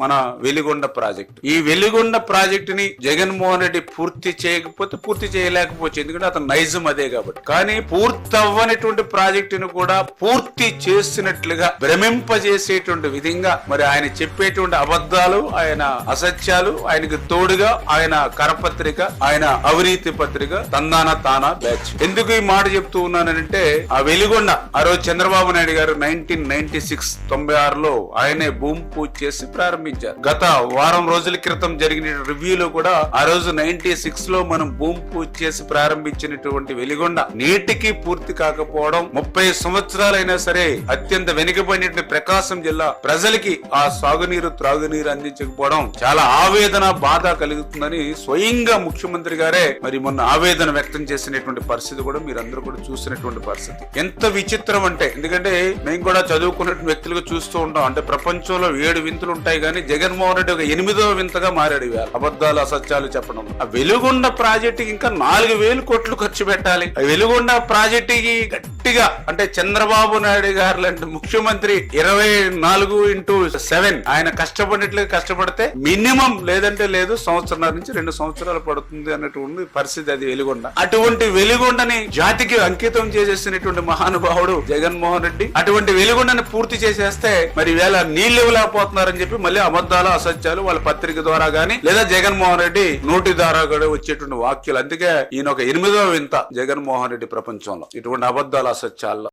మన వెలిగొండ ప్రాజెక్టు. ఈ వెలిగొండ ప్రాజెక్టుని జగన్మోహన్ రెడ్డి పూర్తి చేయకపోతే పూర్తి చేయలేకపోవచ్చు. ఎందుకంటే అతను నైజం అదే కాబట్టి. కానీ పూర్తి అవ్వనటువంటి ప్రాజెక్టును కూడా పూర్తి చేసినట్లుగా భ్రమింపజేసేటువంటి విధంగా మరి ఆయన చెప్పేటువంటి అబద్ధాలు ఆయన అసత్యాలు ఆయనకు తోడుగా ఆయన కరపత్రిక ఆయన అవినీతి పత్రిక తందాన తానా బ్యాచ్. ఎందుకు ఈ మాట చెప్తూ ఉన్నానంటే ఆ వెలిగొండ ఆ రోజు చంద్రబాబు నాయుడు గారు నైన్టీన్ నైన్టీ సిక్స్ తొంభై ఆరులో ఆయనే భూమి పూజ చేసి ప్రారంభించారు. గత వారం రోజుల క్రితం జరిగిన రివ్యూలో కూడా ఆ రోజు నైన్టీ సిక్స్లో మనం భూమి పూజ చేసి ప్రారంభించినటువంటి వెలిగొండ నేటికి పూర్తి కాకపోవడం ముప్పై సంవత్సరాలైనా సరే అత్యంత వెనుకబడిన ప్రకాశం జిల్లా ప్రజలకి ఆ సాగునీరు త్రాగునీరు అందించకపోవడం చాలా ఆవేదన బాధ కలుగుతుందని స్వయంగా ముఖ్యమంత్రి గారే మరి మొన్న ఆవేదన వ్యక్తం చేసినటువంటి పరిస్థితి కూడా మీరందరూ కూడా చూసినటువంటి పరిస్థితి. ఎంత విచిత్రం అంటే ఎందుకంటే మేము కూడా చదువుకున్నటువంటి వ్యక్తులుగా చూస్తూ ఉంటాం. అంటే ప్రపంచంలో ఏడు వింతలు ఉంటాయి కానీ జగన్మోహన్ రెడ్డి ఒక ఎనిమిదో వింతగా మారాడు ఇవాళ. అబద్ధాలు అసత్యాలు చెప్పడం. ఆ వెలుగొండ ప్రాజెక్టుకి ఇంకా నాలుగు వేలు కోట్లు ఖర్చు పెట్టాలి. ఆ వెలుగొండ ప్రాజెక్టుకి గట్టిగా అంటే చంద్రబాబు నాయుడు గారు లాంటి ముఖ్యమంత్రి ఇరవై నాలుగు ఇంటూ సెవెన్ ఆయన కష్టపడినట్లుగా కష్టపడితే మినిమం లేదంటే లేదు సంవత్సరాల నుంచి రెండు సంవత్సరాలు పడుతుంది అన్నటువంటి పరిస్థితి అది వెలుగొండ. అటువంటి వెలుగొండని జాతికి అంకితం చేసేసినటువంటి మహానుభావుడు జగన్మోహన్ రెడ్డి అటువంటి వెలుగొండని పూర్తి చేసేస్తే మరి వేళ నీళ్ళు ఇవ్వలేకపోతున్నారని చెప్పి మళ్ళీ అబద్ధాలు అసత్యాలు వాళ్ళ పత్రిక ద్వారా గానీ లేదా జగన్మోహన్ రెడ్డి నోటి ద్వారా కూడా వచ్చేటువంటి వాక్యాలు. అందుకే ఈయన ఒక ఎనిమిదవ వింత జగన్మోహన్ రెడ్డి ప్రపంచంలో. ఇటువంటి అబద్ధాలు माशाल्लाह